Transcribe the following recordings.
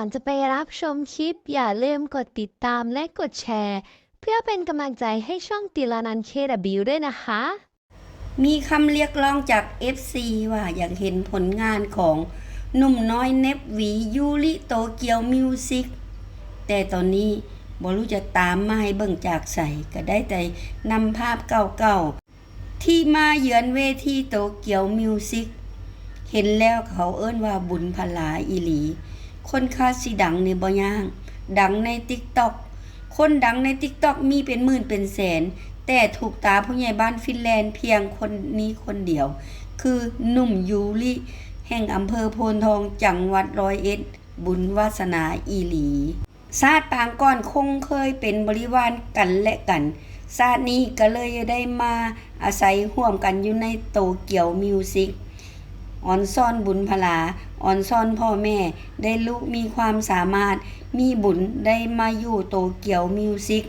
ก่อนจะไปรับชมคลิป อย่าลืมกดติดตามและกดแชร์ เพื่อเป็นกำลังใจให้ช่องติลานันเคดบิวด้วยนะคะ มีคำเรียกร้องจาก FC ว่าอยากเห็นผลงานของหนุ่มน้อยเนบหวียูริโตเกียวมิวสิกแต่ตอนนี้บ่รู้จะตามมาให้เบิ่งจากใสก็ได้แต่นำภาพเก่าๆ ที่มาเยือนเวทีโตเกียวมิวสิกเห็นแล้วเขาเอิ้นว่าบุญพลาอีหลี คนคาสิดังในบ่ย่าง ดังในติ๊กต็อกคนดังในติ๊กต็อกมีเป็นหมื่นเป็นแสน แต่ถูกตาผู้ใหญ่บ้านฟินแลนด์เพียงคนนี้คนเดียว คือหนุ่มยูริแห่งอำเภอโพนทองจังหวัดร้อยเอ็ด บุญวาสนาอีหลี ชาติปางก่อนคงเคยเป็นบริวารกันและกันชาตินี้ก็เลยได้มาอาศัยร่วมกันอยู่ในโตเกียวมิวสิกออนซ่อนบุญพลา อ่อนซ่อนพ่อแม่ ได้ลูกมีความสามารถ มีบุญได้มาอยู่โตเกียวมิวสิก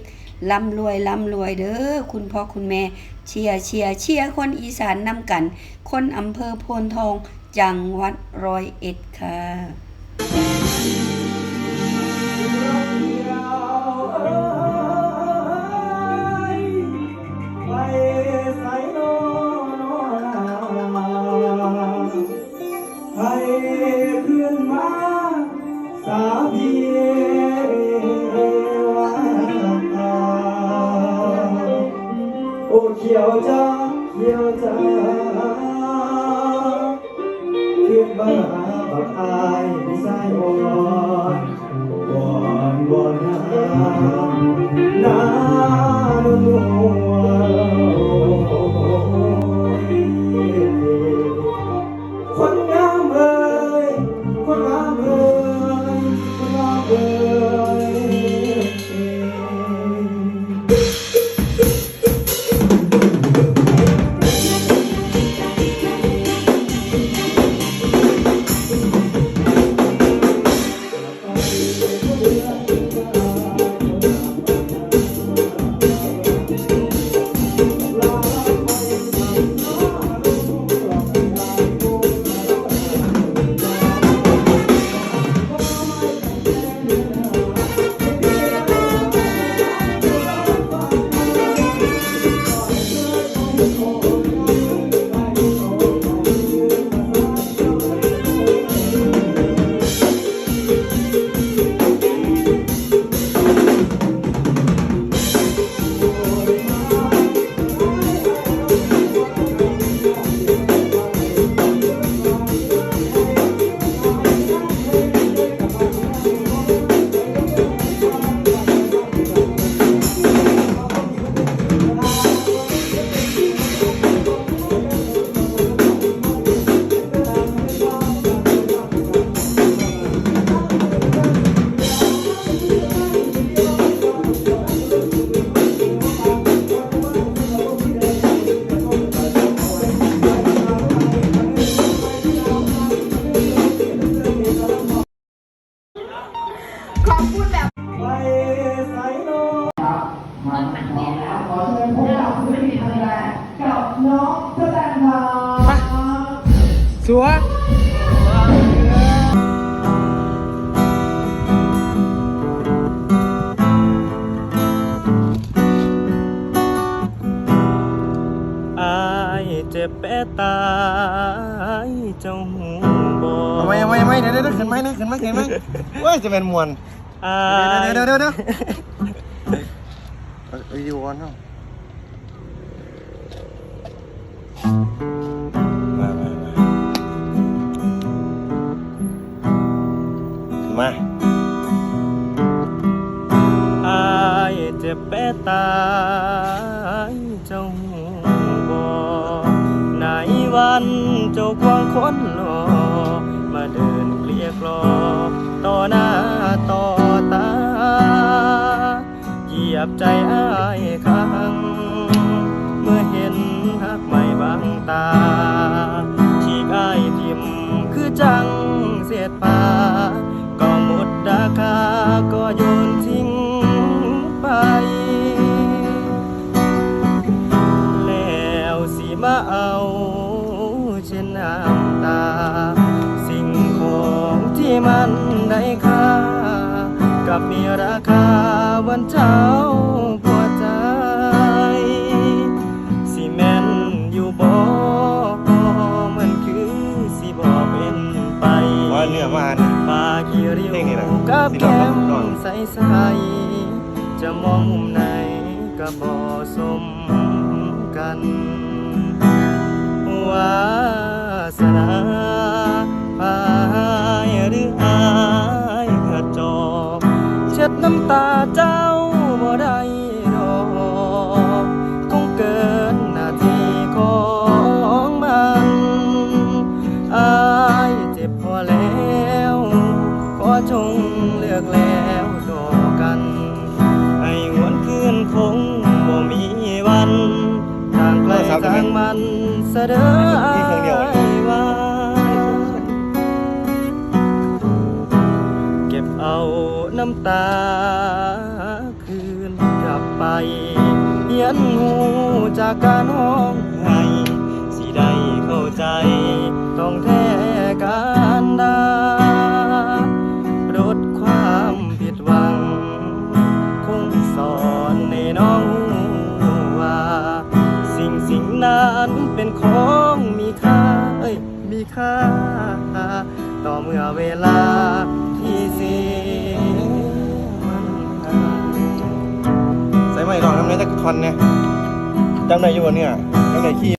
ร่ำรวยร่ำรวยเด้อคุณพ่อคุณแม่ เชียร์เชียร์เชียร์คนอีสานนำกัน คนอำเภอโพนทอง จังหวัดร้อยเอ็ดค่ะ โอ้เขี ขึ้นไหมนี่ขึ้นไหมขึ้นไหมเว้ยจะเป็นมวลอายเดี๋ยวเดี๋ยวเดี๋ยวเดี๋ยวเอาวิดีโอก่อนเนาะมามามามาอายเจ็บแปะตาย ใจอ้ายคังเมื่อเห็นหักใหม่บางตาฉีกอ้ายทิมคือจังเสียดปาก็หมดราคาก็โยนทิ้งไป แล้วสิมาเอาเช่นน้ำตา สิ่งของที่มันได้ค่ากับมีราคาวันเช้า เนื้อมาปากิริโอกับแก้มใสใสจะมองมุมไหนก็บอสมกันวาสนาพายหรืออายกระจอบเช็ดน้ำตาจ้า จะเด้ว่าเก็บเอาน้ำตาคืนกลับไปเยียนหูจากการหอ ค่า ต่อเมื่อเวลาที่สีใส่ไม่ลองทำไงจะกทอนเนี่ยจำได้อยู่บ่เนี่ยจำได้ขี้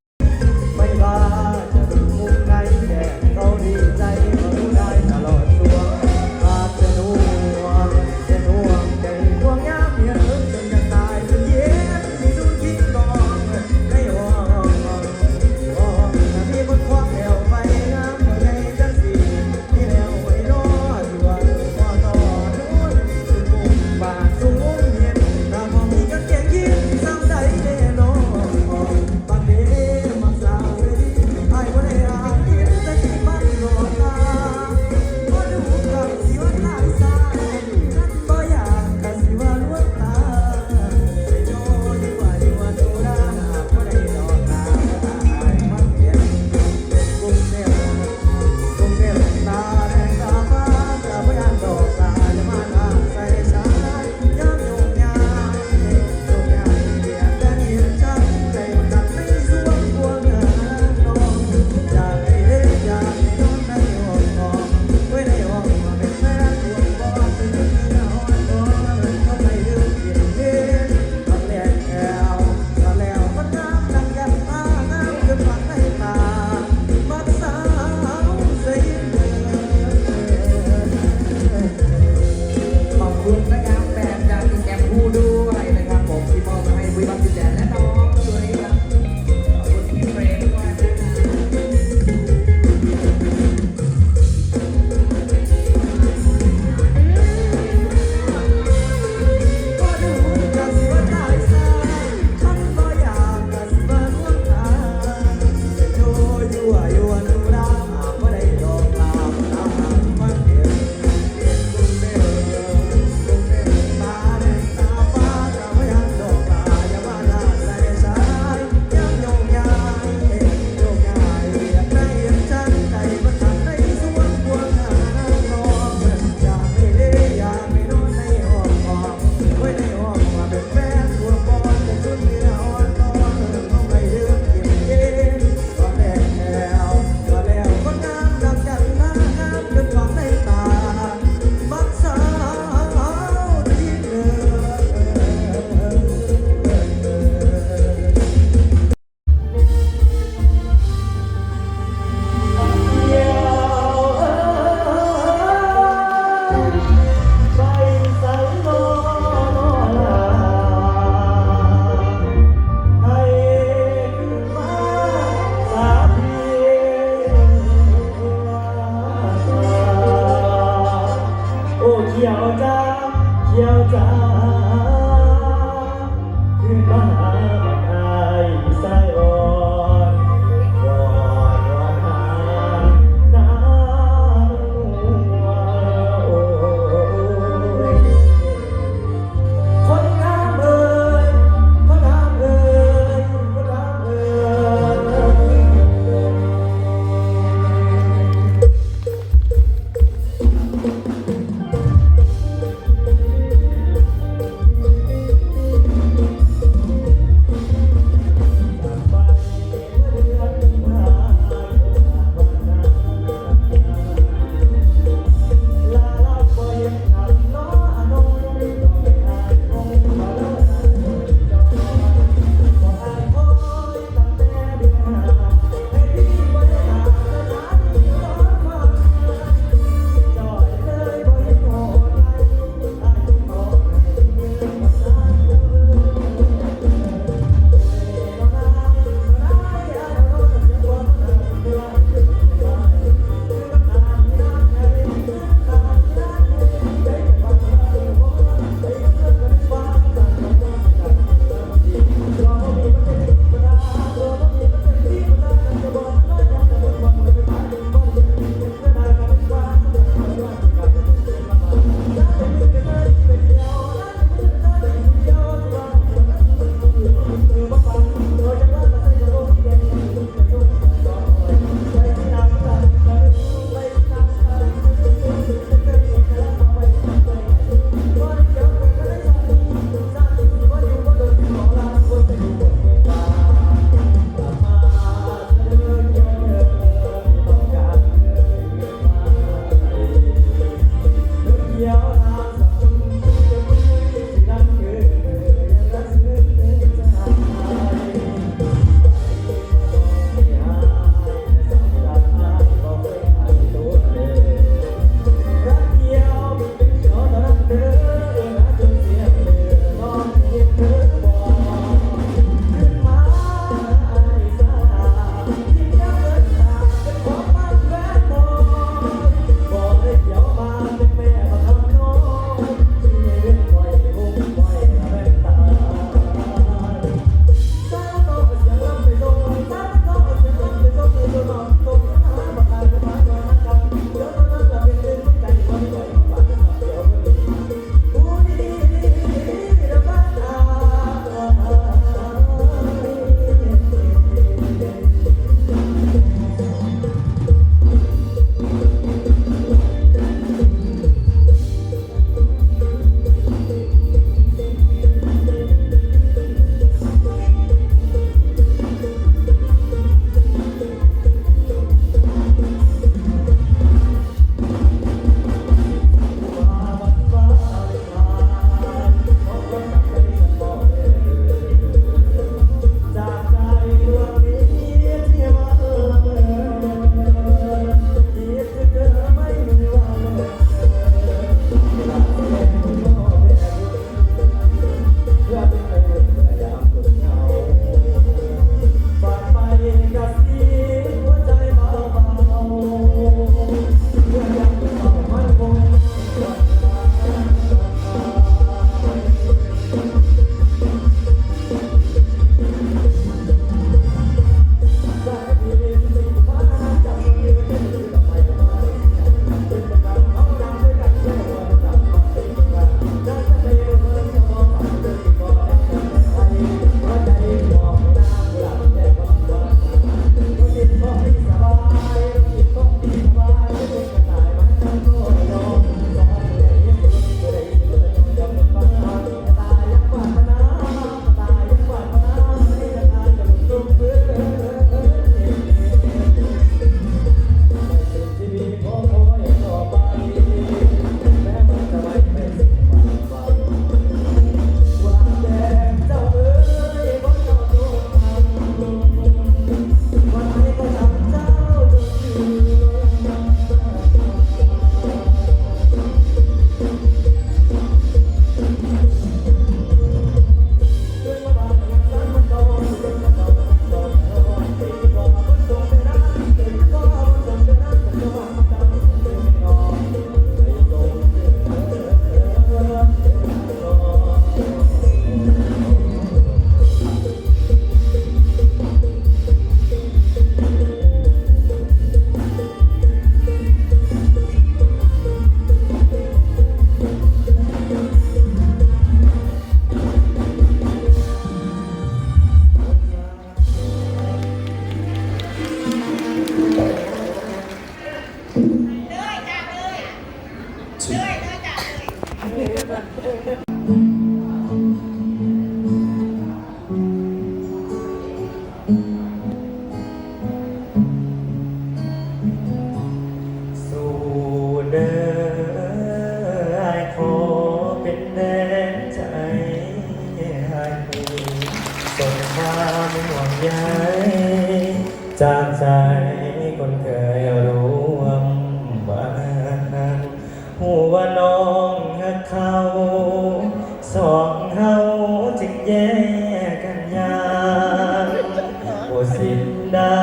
ได้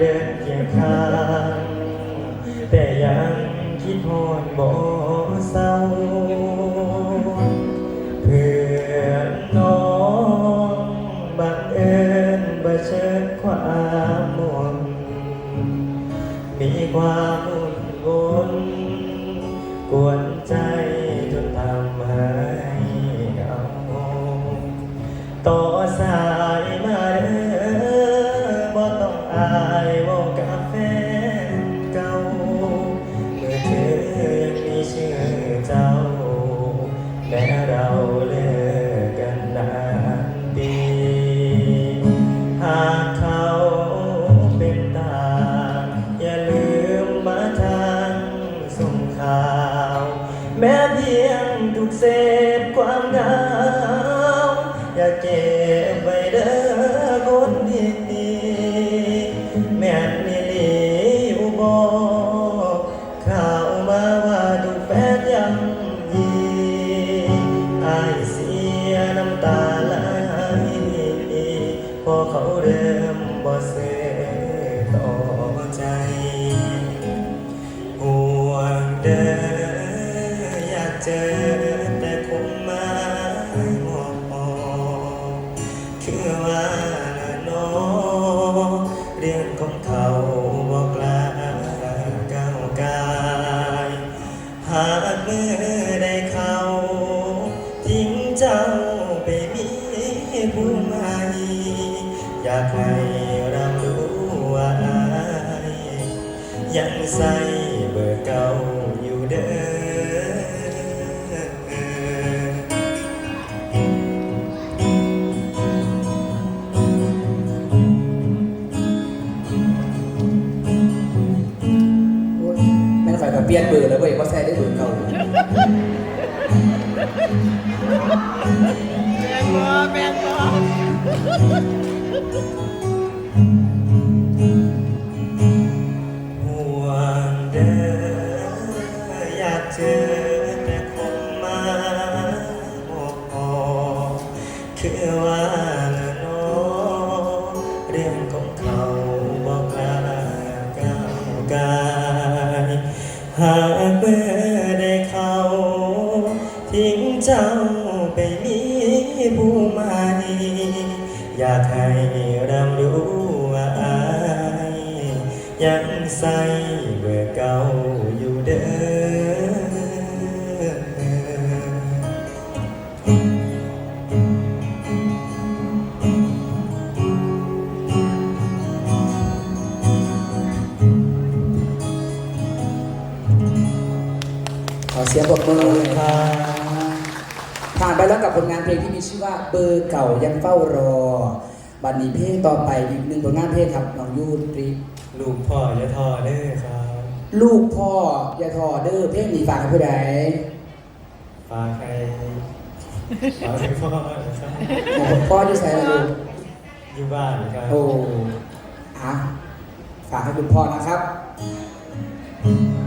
เดินเคียงข้างแต่ยังคิดฮอดบ่เศร้าเพื่อนน้องบังเอิญบ่เชิญความมนมีความ ว่าน้อเรื่องของเขาบอกลาก้าวกายหากเมื่อได้เขาทิ้งเจ้าไปมีผู้ใหม่อยากให้รับรู้ว่าอายยังใส่เบอร์เก่า ハハハハ! เสียงปรบมือเลยครับผ่านไปแล้วกับผลงานเพลงที่มีชื่อว่าเบอร์เก่ายังเฝ้ารอ บัดนี้เพลงต่อไปอีกหนึ่งผลงานเพลงครับน้องยูตรีลูกพ่ออย่าท้อเด้อครับ ลูกพ่ออย่าทอเด้อเพลงนี้ฝากให้ผู้ใดฝากให้ฝากให้พ่อนะครับโอ้พ่อจะใส่อะไรลูกอยู่บ้านครับโอ้อะฝากให้คุณพ่อนะครับนั่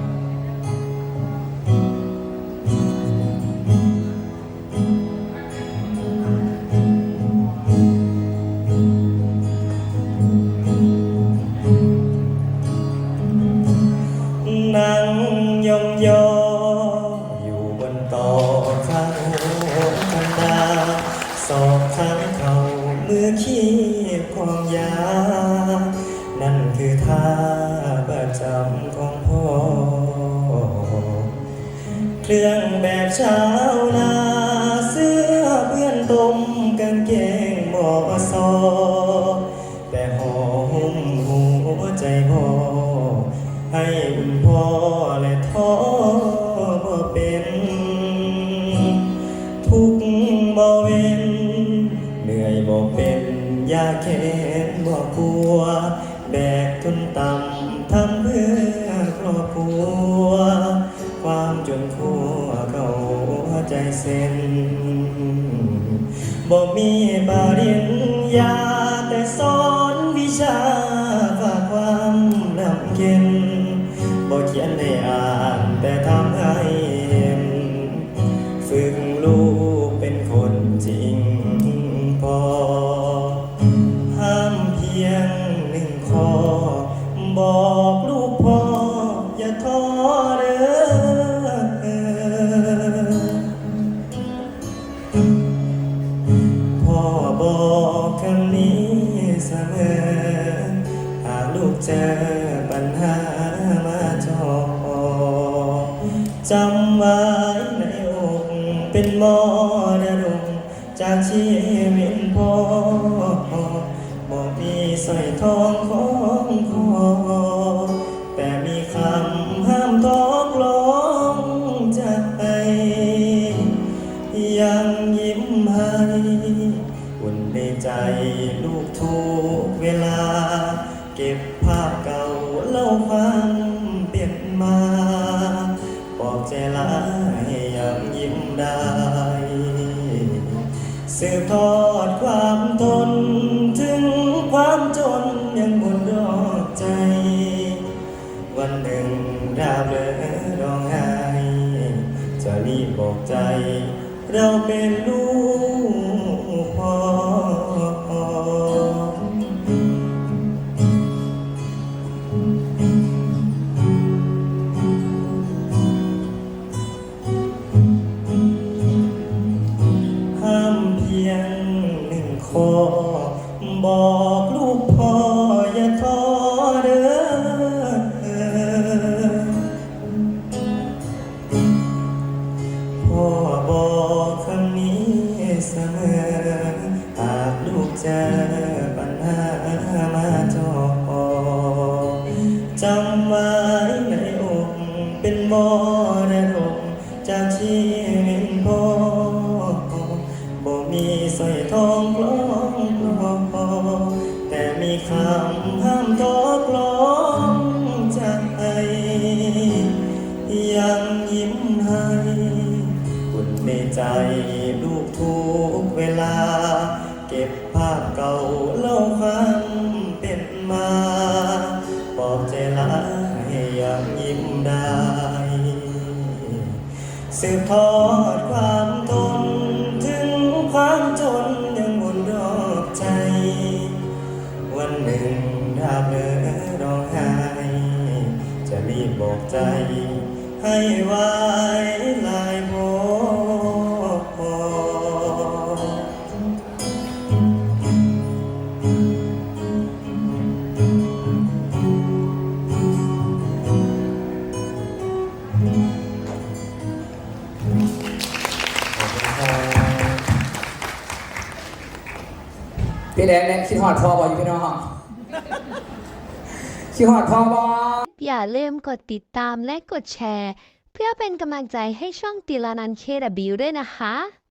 ยาแค้นบ่กลัว แบกทุนต่ำทำเพื่อครอบครัว ความจนคั่วเข้าใจเส้นบ่มีบาเรียนยาแต่สอนวิชาฝากความนำเข็นบ่เขียนให้อ่านแต่ทำให้ บอกคำนี้เสมอ หากลูกเจอปัญหามาจอจำไว้ในอกเป็นมรดกจากชีวิตพ่อบอกมีสร้อยทองของคอ สืบทอดความทนถึงความจนยังบนรอกใจ วันหนึ่งดาวเลิร้องไห้จะรีบบอกใจ เราเป็นลูก เสมอหากลูกเจอ ทอดความทนถึงความจนยังวนรอบใจ วันหนึ่งดาบเลอร้องไห้จะรีบบอกใจให้ไว คิดฮอดพอบออย่าลืมกดติดตามและกดแชร์ เพื่อเป็นกำลังใจให้ช่องติลานันเคดบิวด้วยนะคะ